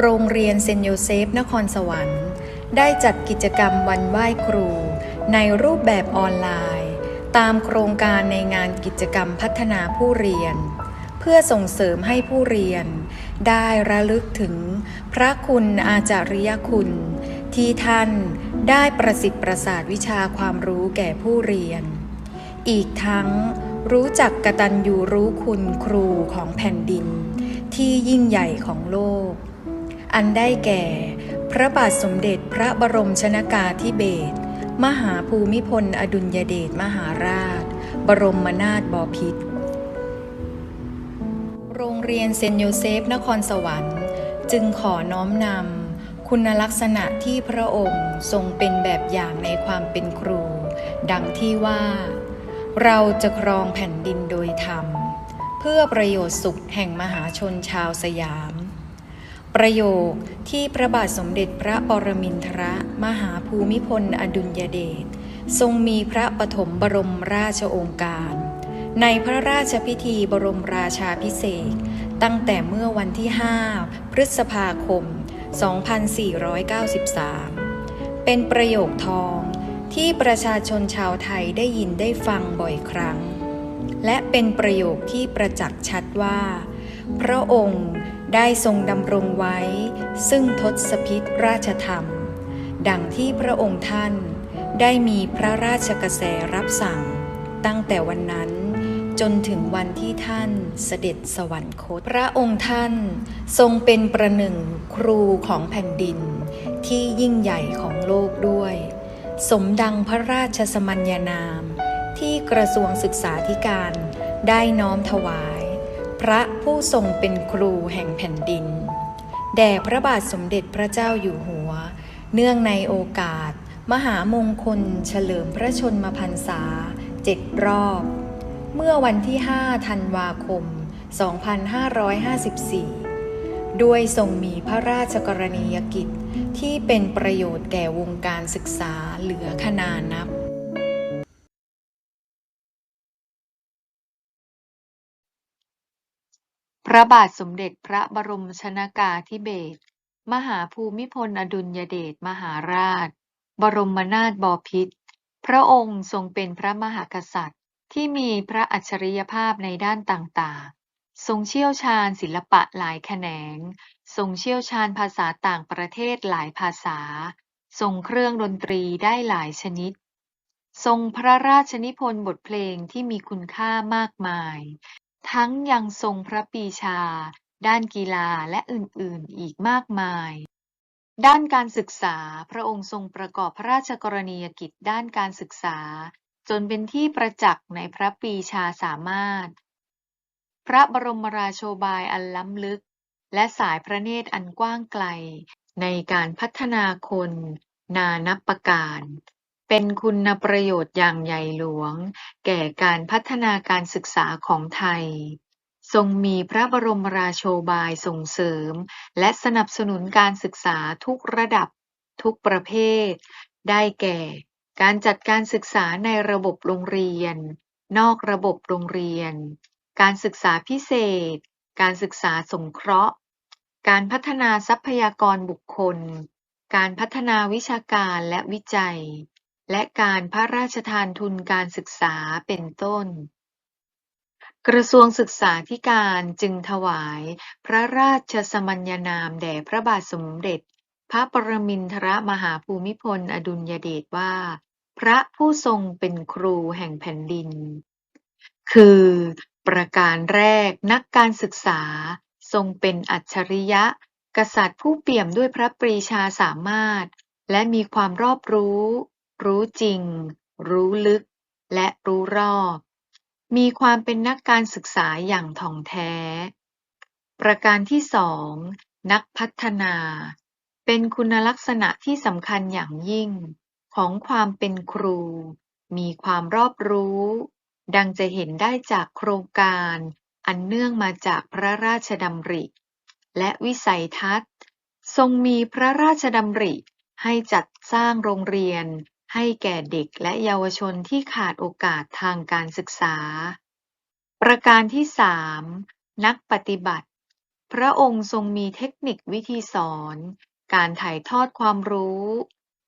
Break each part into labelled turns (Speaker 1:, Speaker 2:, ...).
Speaker 1: โรงเรียนเซนโยเซฟนครสวรรค์ ได้จัดกิจกรรมวันไหว้ครู ในรูปแบบออนไลน์ ตามโครงการในงานกิจกรรมพัฒนาผู้เรียน เพื่อส่งเสริมให้ผู้เรียน ได้ระลึกถึงพระคุณอาจาริยคุณ ที่ท่านได้ประสิทธิ์ประสาทวิชาความรู้แก่ผู้เรียน อีกทั้งรู้จักกตัญญูรู้คุณครูของแผ่นดิน ที่ยิ่งใหญ่ของโลก อันได้แก่ พระบาทสมเด็จพระบรมชนากาธิเบศรมหาภูมิพล อดุลยเดชมหาราช บรมนาถบพิตรโรงเรียนเซนโยเซฟนครสวรรค์ จึงขอน้อมนำคุณลักษณะที่พระองค์ทรงเป็นแบบอย่างในความเป็นครู ดังที่ว่า เราจะครองแผ่นดินโดยธรรม เพื่อประโยชน์สุขแห่งมหาชนชาวสยาม ประโยคที่พระบาทสมเด็จพระปรมินทรมหาภูมิพลอดุลยเดชทรงมีพระปฐมบรมราชโองการ ในพระราชพิธีบรมราชาพิเศษตั้งแต่เมื่อวันที่ 5 พฤษภาคม 2493 เป็นประโยคทองที่ประชาชนชาวไทยได้ยินได้ฟังบ่อยครั้ง และเป็นประโยคที่ประจักษ์ชัดว่า พระองค์ ได้ทรงดำรงไว้ ซึ่งทศพิษราชธรรม ดังที่พระองค์ท่านได้มีพระราชกระแสรับสั่ง ตั้งแต่วันนั้นจนถึงวันที่ท่านเสด็จสวรรคต พระองค์ท่านทรงเป็นประหนึ่งครูของแผ่นดิน ที่ยิ่งใหญ่ของโลกด้วย สมดังพระราชสมัญญานาม ที่กระทรวงศึกษาธิการได้น้อมถวาย ผู้ทรงเป็นครูแห่งแผ่นดิน แด่พระบาทสมเด็จพระเจ้าอยู่หัว เนื่องในโอกาส มหามงคล เฉลิมพระชนมพรรษาเจ็ดรอบ เมื่อวันที่ 5 ธันวาคม 2554 ด้วยทรงมีพระราชกรณียกิจที่เป็นประโยชน์แก่วงการศึกษาเหลือขนานับ พระบาทสมเด็จพระบรมชนากาธิเบศร มหาภูมิพลอดุลยเดชมหาราช บรมนาถบพิตร พระองค์ทรงเป็นพระมหากษัตริย์ ที่มีพระอัจฉริยภาพในด้านต่างๆ ทรงเชี่ยวชาญศิลปะหลายแขนง ทรงเชี่ยวชาญภาษาต่างประเทศหลายภาษา ทรงเครื่องดนตรีได้หลายชนิดทรงพระราชนิพนธ์บทเพลงที่มีคุณค่ามากมาย ทั้งยังทรงพระปรีชา ด้านกีฬาและอื่นๆ อีกมากมาย ด้านการศึกษา พระองค์ทรงประกอบพระราชกรณียกิจด้านการศึกษา จนเป็นที่ประจักษ์ในพระปรีชาสามารถ พระบรมราโชบายอันล้ำลึก และสายพระเนตรอันกว้างไกล ในการพัฒนาคน นานับประการ เป็นคุณประโยชน์อย่างใหญ่หลวงแก่การพัฒนาการศึกษาของไทย ทรงมีพระบรมราโชบายส่งเสริม และสนับสนุนการศึกษาทุกระดับ ทุกประเภท ได้แก่ การจัดการศึกษาในระบบโรงเรียน นอกระบบโรงเรียน การศึกษาพิเศษ การศึกษาสงเคราะห์ การพัฒนาทรัพยากรบุคคล การพัฒนาวิชาการและวิจัย และการพระราชทานทุนการศึกษาเป็นต้น กระทรวงศึกษาธิการจึงถวายพระราชสมัญญานามแด่พระบาทสมเด็จ พระปรมินทรมหาภูมิพลอดุลยเดชว่า พระผู้ทรงเป็นครูแห่งแผ่นดิน คือ ประการแรกนักการศึกษาทรงเป็นอัจฉริยะ กษัตริย์ผู้เปี่ยมด้วยพระปรีชาสามารถ และมีความรอบรู้ รู้จริง รู้ลึก และรู้รอบ มีความเป็นนักการศึกษาอย่างถ่องแท้ ประการที่สองนักพัฒนา เป็นคุณลักษณะที่สำคัญอย่างยิ่ง ของความเป็นครู มีความรอบรู้ ดังจะเห็นได้จากโครงการ อันเนื่องมาจากพระราชดำริ และวิสัยทัศน์ ทรงมีพระราชดำริให้จัดสร้างโรงเรียน ให้แก่เด็กและเยาวชนที่ขาดโอกาสทางการศึกษา ประการที่สามนักปฏิบัติ พระองค์ทรงมีเทคนิควิธีสอน การถ่ายทอดความรู้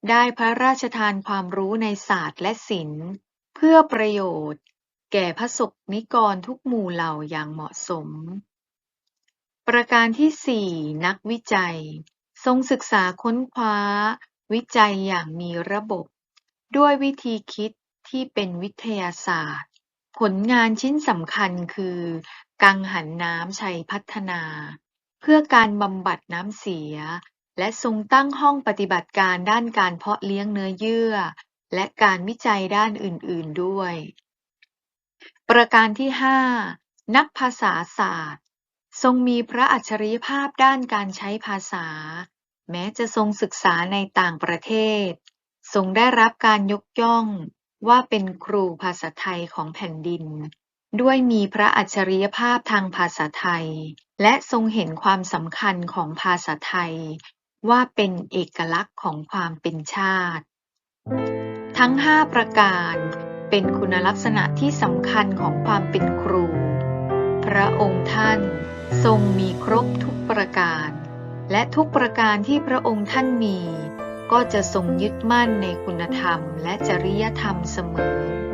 Speaker 1: ได้พระราชทานความรู้ในศาสตร์และศิลป์ เพื่อประโยชน์ แก่พระสงฆ์นิกรทุกหมู่เหล่าอย่างเหมาะสม ประการที่สี่นักวิจัย ทรงศึกษาค้นคว้า วิจัยอย่างมีระบบ ด้วยวิธีคิดที่เป็นวิทยาศาสตร์ ผลงานชิ้นสำคัญคือ กังหันน้ำชัยพัฒนา เพื่อการบำบัดน้ำเสีย และทรงตั้งห้องปฏิบัติการด้านการเพาะเลี้ยงเนื้อเยื่อ และการวิจัยด้านอื่น ๆ ด้วย ประการที่ 5 นักภาษาศาสตร์ ทรงมีพระอัจฉริยภาพด้านการใช้ภาษา แม้จะทรงศึกษาในต่างประเทศ ทรงได้รับการยกย่องว่าเป็นครูภาษาไทยของแผ่นดิน ด้วยมีพระอัจฉริยภาพทางภาษาไทย และทรงเห็นความสำคัญของภาษาไทย ว่าเป็นเอกลักษณ์ของความเป็นชาติ ทั้ง 5 ประการเป็นคุณลักษณะที่สำคัญของความเป็นครู พระองค์ท่านทรงมีครบทุกประการ และทุกประการที่พระองค์ท่านมี ก็จะทรงยึดมั่นในคุณธรรมและจริยธรรมเสมอ